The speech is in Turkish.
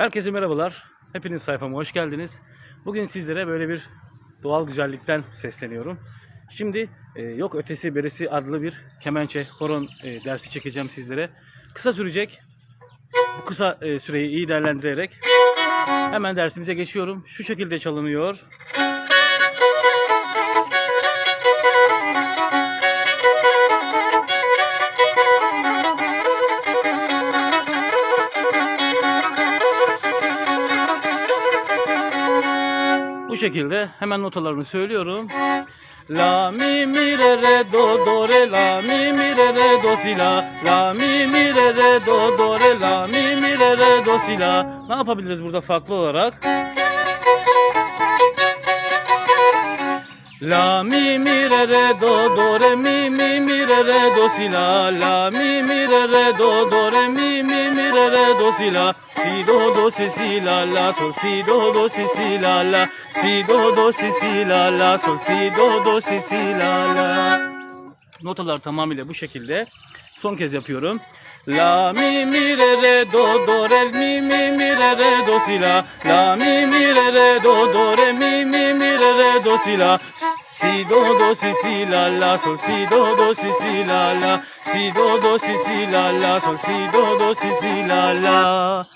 Herkese merhabalar. Hepiniz sayfama hoş geldiniz. Bugün sizlere böyle bir doğal güzellikten sesleniyorum. Şimdi e, Yok Ötesi Berisi adlı bir kemençe horon e, dersi çekeceğim sizlere. Kısa sürecek. Bu kısa e, süreyi iyi değerlendirerek hemen dersimize geçiyorum. Şu şekilde çalınıyor. Bu şekilde hemen notalarını söylüyorum. La mi mi re re do do re la mi mi re re do si la la mi mi re re do do re la mi mi re re do si la Ne yapabiliriz burada farklı olarak? La mi mi re re do do re mi mi mi re re do si la la mi mi re re do do re mi mi mi re re do si la si do do si si la la sol si do do si si la la si do do si si la la sol si do do si si la la Notalar tamamıyla bu şekilde. Son kez yapıyorum. La mi mi re re do do re mi mi mi re re do si la la mi mi re re do do re mi mi mi re re do si la si do do si si la la sol si do do si si la la. Si do do si si la la sol si do do si si la la